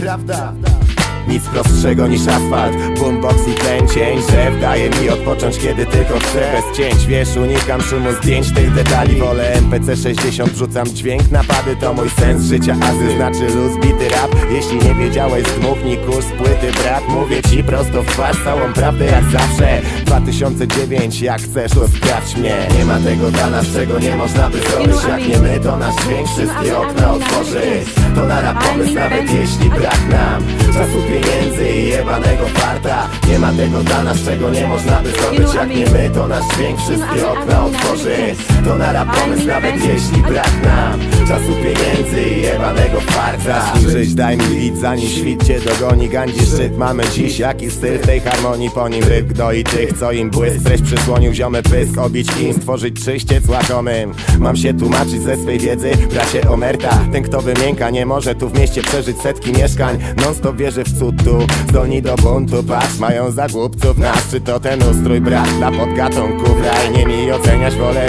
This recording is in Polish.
prawda nic prostszego niż asfalt. Boombox i ten cień Szef daje mi odpocząć kiedy tylko chcę. Bez cięć, wiesz, unikam szumu zdjęć tych detali Wolę. MPC 60, wrzucam dźwięk Napady to mój sens życia Azy znaczy luz, bity rap. Jeśli nie wiedziałeś, zdmuchnij kurs płyty brat Mówię ci prosto w twarz, całą prawdę jak zawsze. 2009, jak chcesz, to sprawdź mnie. Nie ma tego dla nas, czego nie można by zrobić. Jak nie my, to nasz dźwięk wszystkie okna otworzy Rap pomysł, nawet jeśli brak nam Czasu pieniędzy i jebanego farta. Nie ma tego dla nas, czego nie można by zrobić. Jak nie my, to nasz dźwięk wszystkie okna otworzy. Rap pomysł, nawet jeśli brak nam Czasu pieniędzy i jebanego farta Żyć daj mi idź zanim świt cię dogoni. Gandzi szczyt mamy dziś, jaki styl tej harmonii. Po nim ryb gnoi tych, co im błysk. Treść przysłonił ziomy pysk, obić kim Stworzyć czyściec łakomym Mam się tłumaczyć ze swej wiedzy Bracie Omerta, ten kto wymięka Nie może tu w mieście przeżyć setki mieszkań. Non stop wierzy w cud tu Zdolni do buntu, patrz, mają za głupców nas Czy to ten ustrój brat? Dla podgatunków Raj nie mi oceniać wolę